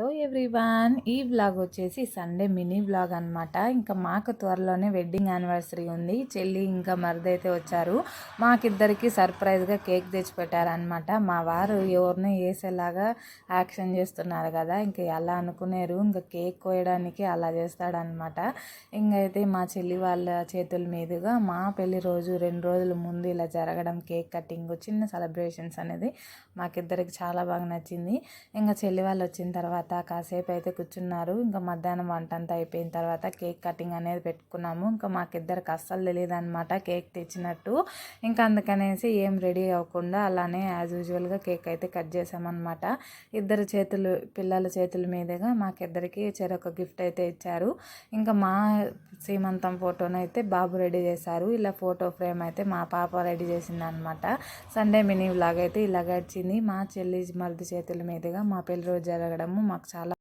Hello everyone ఈ vlog వచ్చేసి Sunday mini vlog అనమాట ఇంకా మాకు త్వరలోనే వెడ్డింగ్ యానివర్సరీ ఉంది. చెల్లి ఇంకా మరిది వచ్చారు. మాకిద్దరికి సర్ప్రైజ్గా కేక్ తెచ్చి పెట్టారనమాట మా వారు ఎవరిని వేసేలాగా యాక్షన్ చేస్తున్నారు కదా ఇంకా అలా అనుకునేరు? ఇంకా కేక్ కోయడానికి అలా చేస్తాడనమాట ఇంకైతే మా చెల్లి వాళ్ళ చేతుల మీదుగా మా పెళ్ళి రోజు రెండు రోజుల ముందు ఇలా జరగడం కేక్ కటింగ్ చిన్న సెలబ్రేషన్స్ అనేది మాకిద్దరికి చాలా బాగా నచ్చింది. ఇంకా చెల్లి వాళ్ళు వచ్చిన తర్వాత తర్వాత కాసేపు అయితే కూర్చున్నారు. ఇంకా మధ్యాహ్నం వంట అంతా అయిపోయిన తర్వాత కేక్ కటింగ్ అనేది పెట్టుకున్నాము. ఇంకా మాకిద్దరికి అస్సలు తెలియదు అనమాట కేక్ తెచ్చినట్టు. ఇంకా అందుకనేసి ఏం రెడీ అవ్వకుండా అలానే యాజ్ యూజువల్గా కేక్ అయితే కట్ చేసామన్నమాట. ఇద్దరు చేతులు పిల్లల చేతుల మీదుగా మాకిద్దరికి చెరొక గిఫ్ట్ అయితే ఇచ్చారు. ఇంకా మా సీమంతం ఫోటోను అయితే బాబు రెడీ చేశారు. ఇలా ఫోటో ఫ్రేమ్ అయితే మా పాప రెడీ చేసింది అనమాట సండే మినీ వ్లాగ్ అయితే ఇలా గడిచింది మా చెల్లి మరిది చేతుల మీదుగా మా పెళ్ళి రోజు జరగడము మాకు చాలా